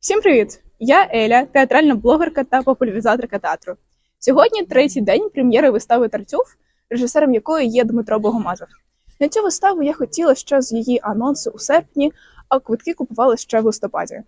Всім привіт! Я Еля, театральна блогерка та популяризаторка театру. Сьогодні третій день прем'єри вистави Тартюф, режисером якої є Дмитро Богомазов. На цю виставу я хотіла ще з її анонсу у серпні, а квитки купували ще в листопаді.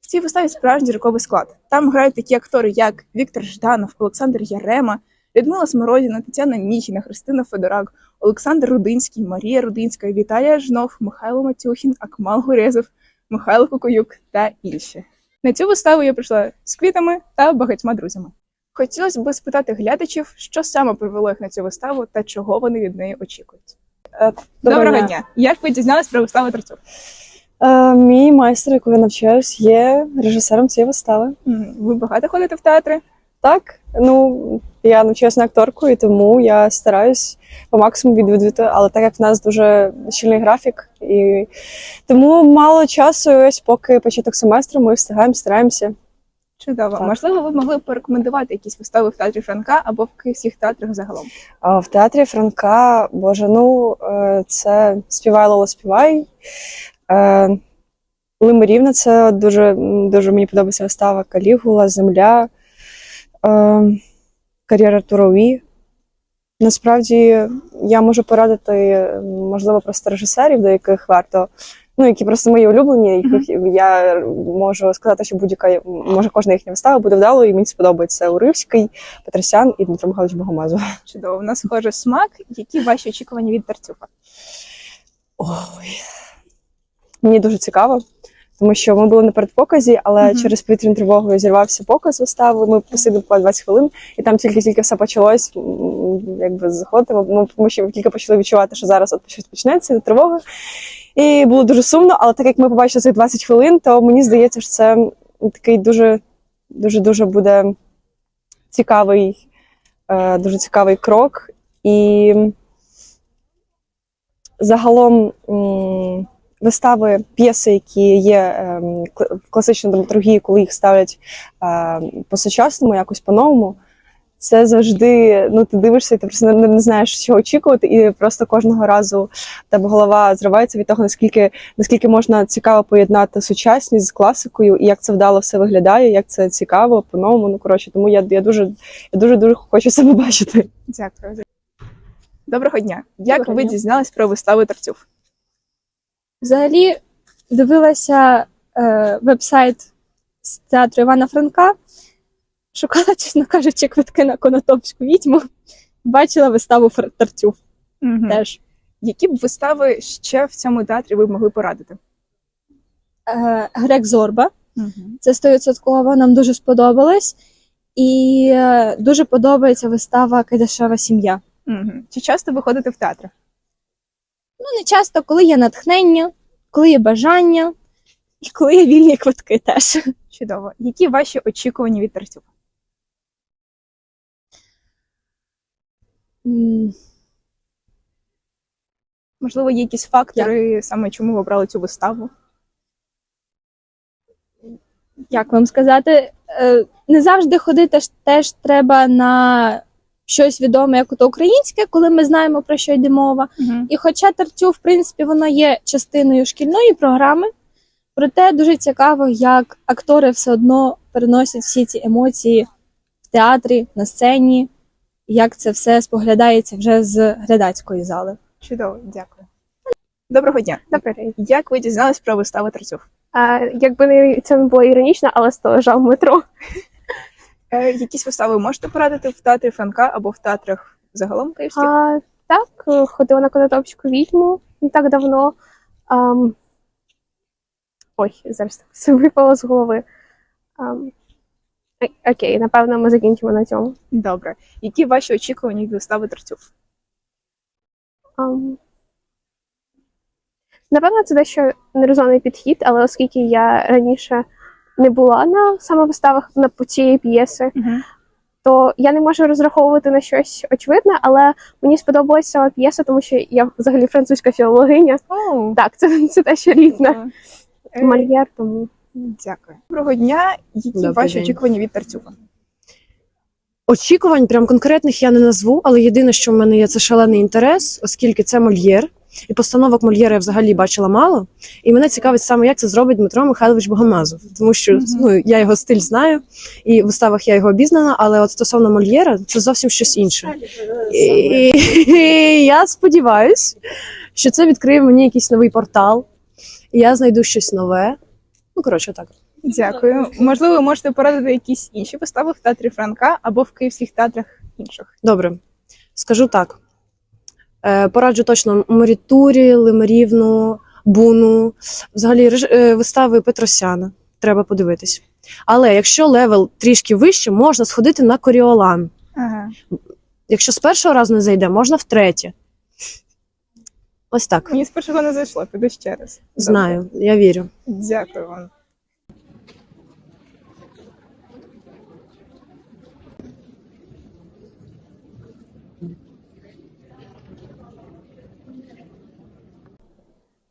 В цій виставі справжній зірковий склад. Там грають такі актори, як Віктор Жданов, Олександр Ярема, Людмила Смородіна, Тетяна Міхіна, Христина Федорак, Олександр Рудинський, Марія Рудинська, Віталія Жнов, Михайло Матюхін, Акмал Гурезов, Михайло Кукуюк та інші. На цю виставу я прийшла з квітами та багатьма друзями. Хотілося б спитати глядачів, що саме привело їх на цю виставу та чого вони від неї очікують. Е, Доброго, Доброго дня. Як ви дізналися про виставу тарцю? Е, мій майстер, якого я навчаюсь, є режисером цієї вистави. Ви багато ходите в театри? Так, ну я навчаюся на акторку, і тому я стараюсь по максимуму відвідувати, але так як в нас дуже щільний графік, і тому мало часу. Ось поки початок семестру ми встигаємо, стараємося. Чудово. Так. Можливо, ви могли б порекомендувати якісь вистави в театрі Франка або в київських театрах загалом. А в театрі Франка, боже, ну е, це співай Лола, співай. Е, Лимирівна це дуже, дуже мені подобається вистава Калігула, Земля, кар'єра Артура Уі. Насправді я можу порадити, е, можливо, просто режисерів, до яких варто, ну, які просто мої улюблені, яких я можу сказати, що будь-яка, може, кожна їхня вистава буде вдалою, і мені сподобається Уривський, Петросян і Дмитро Михайлович Богомазов. Чудово. У нас схоже смак. Які ваші очікування від Тартюфа? Ой. Мені дуже цікаво, тому що ми були на передпоказі, але Мгм. через повітряну тривогу зірвався показ вистави. Ми посиділи по 20 хвилин, і там тільки-тільки все почалось, якби заходити. Ми, ми ще тільки почали відчувати, що зараз от щось почнеться тривога. І було дуже сумно, але так як ми побачили цих 20 хвилин, то мені здається, що це такий дуже, дуже, дуже буде цікавий, е, дуже цікавий крок. І загалом вистави, п'єси, які є ем, в класичній драматургії, коли їх ставлять е, по-сучасному, якось по-новому. Це завжди, ну ти дивишся, і ти просто не, не знаєш, що очікувати, і просто кожного разу тебе голова зривається від того, наскільки наскільки можна цікаво поєднати сучасність з класикою, і як це вдало все виглядає, як це цікаво по-новому. Ну коротше, тому я, я дуже я дуже дуже хочу це побачити. Дякую. Доброго дня. Як Доброго ви дня. дізнались про виставу Тартюф? Взагалі дивилася е, веб-сайт з театру Івана Франка, шукала, чесно кажучи, квитки на Конотопську відьму. Бачила виставу Тартюф Угу. теж. Які б вистави ще в цьому театрі ви б могли порадити? Е, Грек Зорба. Угу. Це стовідсотково нам дуже сподобалось. І е, дуже подобається вистава Кайдашева сім'я. Угу. Чи часто ви ходите в театр? Ну, не часто, коли є натхнення, коли є бажання, і коли є вільні квитки теж. Чудово. Які ваші очікування від Тартюфа? Можливо, є якісь фактори, саме чому ви обрали цю виставу? як вам сказати, е, не завжди ходити ж теж треба на щось відоме, як ото українське, коли ми знаємо про що йде мова. Угу. І хоча Тартю, в принципі, воно є частиною шкільної програми, проте дуже цікаво, як актори все одно переносять всі ці емоції в театрі, на сцені, як це все споглядається вже з глядацької зали. Чудово, дякую. Доброго дня. Добрий день. Як ви дізнались про виставу Тартюф? А, якби не це не було іронічно, але столежав в метро. Е, якісь вистави ви можете порадити в театрі Франка або в театрах загалом київських? А, так, е, ходила на Конотопську відьму не так давно. Ам, ой, зараз так все випало з голови. Ам, окей, напевно, ми закінчимо на цьому. Добре. Які ваші очікування від вистави Тартюф? Ам, напевно, це дещо нерозумний підхід, але оскільки я раніше не була на саме виставах на по цієї п'єси, Угу. то я не можу розраховувати на щось очевидне, але мені сподобалася саме п'єса, тому що я взагалі французька філологиня. О, Так, це, це те, що рідне. Е, Мольєр, тому Дякую. Доброго дня. Які Добрий ваші день. очікування від Тартюфа? Очікувань прям конкретних я не назву, але єдине, що в мене є, це шалений інтерес, оскільки це мольєр. І постановок Мольєра я взагалі бачила мало. І мене цікавить саме, як це зробить Дмитро Михайлович Богомазов, тому що Мгм. ну, я його стиль знаю, і в виставах я його обізнана, але от стосовно Мольєра це зовсім щось інше. І, і я сподіваюсь, що це відкриє мені якийсь новий портал, і я знайду щось нове. Ну, коротше, так. Дякую. Можливо, ви можете порадити якісь інші вистави в театрі Франка або в київських театрах інших. Добре, скажу так. Е, пораджу точно Морітурі, Лимарівну, Буну, взагалі е, вистави Петросяна. Треба подивитись. Але якщо левел трішки вище, можна сходити на Коріолан. Ага. Якщо з першого разу не зайде, можна втретє. Ось так. Мені з першого не зайшло, піду ще раз. Знаю, я вірю. Дякую вам.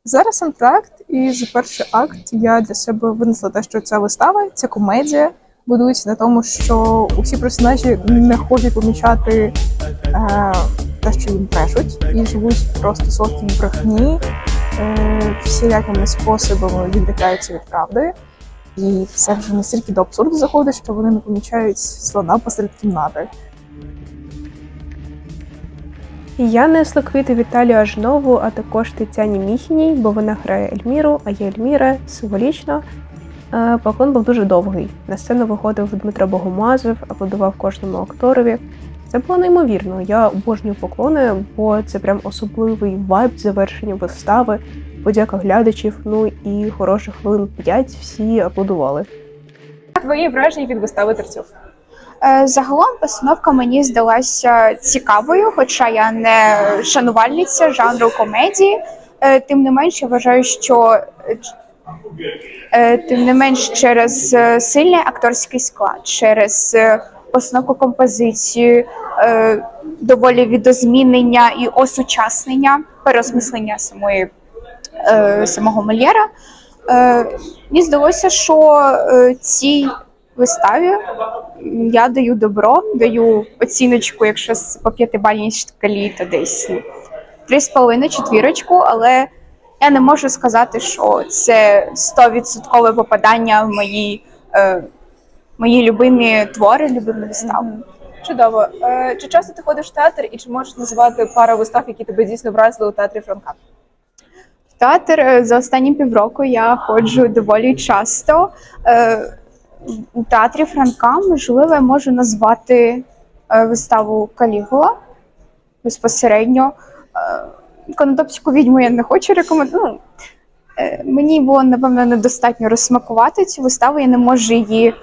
Зараз антракт, і за перший акт я для себе винесла те, що ця вистава, ця комедія будується на тому, що усі персонажі не хочуть помічати е, те, що їм брешуть, і живуть просто солодкій брехні, е, всілякими способами відвлекаються від правди. І це вже настільки до абсурду заходить, що вони не помічають слона посеред кімнати. Я несла квіти Віталію Ажнову, а також Тетяні Міхіній, бо вона грає Ельміру, а я Ельміра символічно. Е, Поклон був дуже довгий. На сцену виходив Дмитро Богомазов, аплодував кожному акторові. Це було неймовірно. Я обожнюю поклони, бо це прям особливий вайб завершення вистави, подяка глядачів. Ну і хороших хвилин п'ять всі аплодували. Твої враження від вистави терців. Е, Загалом постановка мені здалася цікавою, хоча я не шанувальниця жанру комедії. Е, Тим не менш, я вважаю, що е, тим не менш через сильний акторський склад, через постановку композицію, е, доволі відозмінення і осучаснення, переосмислення самої самого Мольєра. Мені здалося, що цій виставі я даю добро, даю оціночку, якщо з- по п'ятибальній шкалі, то десь три з половиною, четвірочку, але я не можу сказати, що це стовідсоткове попадання в мої, е, мої любимі твори, любимі вистави. Чудово. Е, Чи часто ти ходиш в театр і чи можеш назвати пару вистав, які тебе дійсно вразили у театрі Франка? В театр е, за останні півроку я ходжу доволі часто. Е, У театрі Франка, можливо, я можу назвати е, виставу Калігула безпосередньо. Е, Конотопську відьму я не хочу рекомендувати. Ну, е, мені було, напевно, недостатньо розсмакувати цю виставу. Я не можу її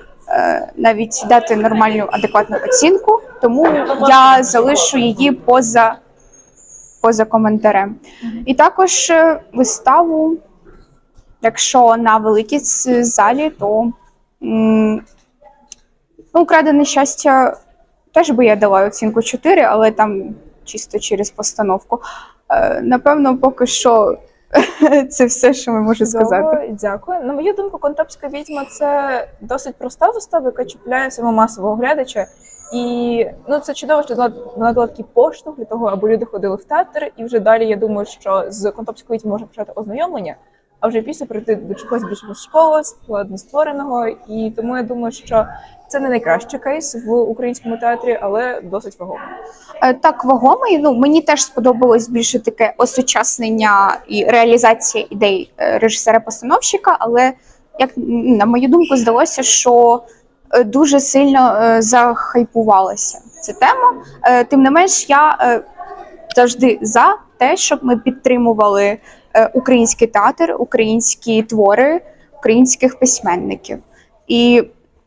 навіть дати нормальну адекватну оцінку, тому я залишу її поза, поза коментарем. І також виставу, якщо на великій залі, то ну, украдене щастя теж би я дала оцінку 4, але там чисто через постановку. Е, Напевно, поки що це все, що ми можу сказати. Дякую. На мою думку, Контопська відьма це досить проста вистава, яка чіпляє саме масового глядача. І ну це чудово, що вона вона дала такий поштовх для того, аби люди ходили в театр. І вже далі я думаю, що з Контопською відьмою можна почати ознайомлення, а вже після прийти до чогось більш важкого, складно створеного. І тому я думаю, що це не найкращий кейс в українському театрі, але досить вагомий. Е, Так, вагомий. Ну мені теж сподобалось більше таке осучаснення і реалізація ідей е, режисера-постановщика, але як на мою думку, здалося, що е, дуже сильно захайпувалася ця тема. Тим не менш, я завжди за те, щоб ми підтримували е, український театр, українські твори, українських письменників. І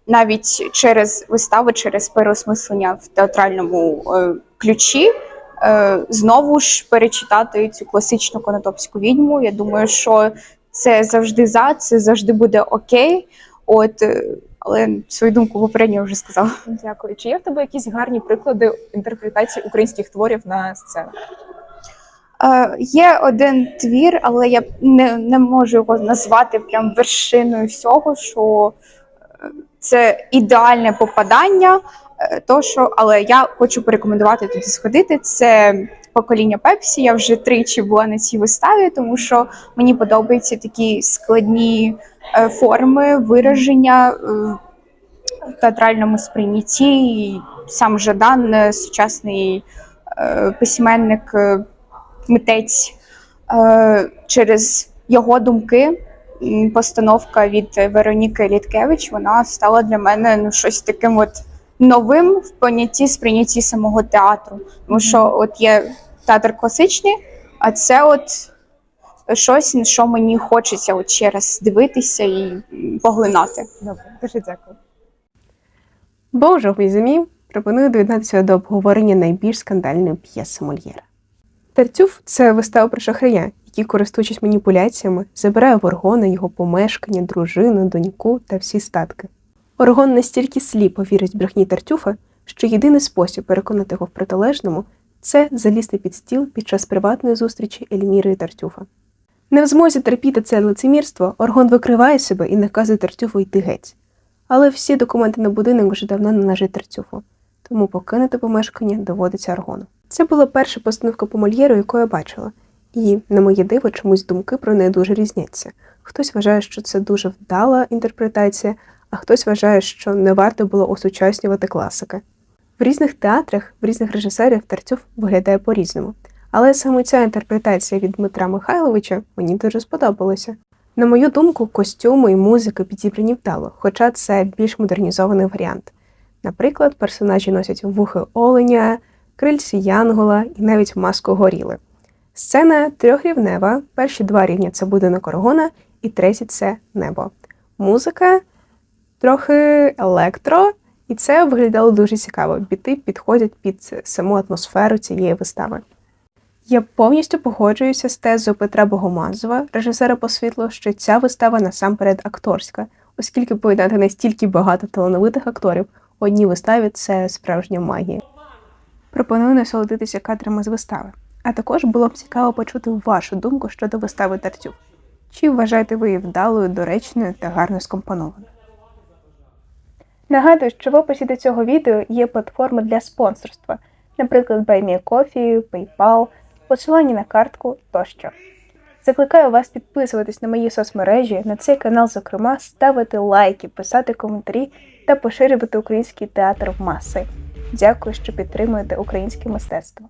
навіть через вистави, через переосмислення в театральному е, ключі, е, знову ж перечитати цю класичну конотопську відьму. Я думаю, що це завжди за, це завжди буде окей. От, але свою думку попередньо вже сказала. Дякую. Чи є в тебе якісь гарні приклади інтерпретації українських творів на сценах? Е, є один твір, але я не, не можу його назвати прям вершиною всього, що е, це ідеальне попадання. е, То, що, але я хочу порекомендувати туди сходити. Це покоління Пепсі. Я вже тричі була на цій виставі, тому що мені подобаються такі складні форми вираження в театральному сприйнятті. Сам Жадан, сучасний письменник, митець е, через його думки. Постановка від Вероніки Літкевич вона стала для мене ну щось таким от новим в понятті сприйнятті самого театру. Тому що от є театр класичний, а це от щось, на що мені хочеться от ще раз дивитися і поглинати. Добре, дуже дякую. Боже мій зимі пропоную доєднатися до обговорення найбільш скандальної п'єси Мольєра. Тартюф це вистава про шахрая, який, користуючись маніпуляціями, забирає Оргона його помешкання, дружину, доньку та всі статки. Оргон настільки сліпо вірить брехні Тартюфа, що єдиний спосіб переконати його в протилежному це залізти під стіл під час приватної зустрічі Ельміри і Тартюфа. Не в змозі терпіти це лицемірство, Оргон викриває себе і наказує Тартюфу йти геть. Але всі документи на будинок вже давно належать Тарцюфу, тому покинути помешкання доводиться Аргону. Це була перша постановка по Мольєру, яку я бачила, і, на моє диво, чомусь думки про неї дуже різняться. Хтось вважає, що це дуже вдала інтерпретація, а хтось вважає, що не варто було осучаснювати класики. В різних театрах, в різних режисерів Тарцюф виглядає по-різному. Але саме ця інтерпретація від Дмитра Михайловича мені дуже сподобалася. На мою думку, костюми і музика підібрані вдало, хоча це більш модернізований варіант. Наприклад, персонажі носять вухи оленя, крильці янгола і навіть маску горіли. Сцена трьохрівнева. Перші два рівня це будинок Оргона, і третій це небо. Музика трохи електро, і це виглядало дуже цікаво. Біти підходять під саму атмосферу цієї вистави. Я повністю погоджуюся з тезою Петра Богомазова, режисера по світлу, що ця вистава насамперед акторська, оскільки поєднати настільки багато талановитих акторів одній виставі це справжня магія. Пропоную насолодитися кадрами з вистави. А також було б цікаво почути вашу думку щодо вистави Тартюк. Чи вважаєте ви її вдалою, доречною та гарно скомпонованою? Нагадую, що в описі до цього відео є платформи для спонсорства, наприклад, BuyMeACoffee, PayPal, посилання на картку тощо. Закликаю вас підписуватись на мої соцмережі, на цей канал, зокрема, ставити лайки, писати коментарі та поширювати український театр в маси. Дякую, що підтримуєте українське мистецтво.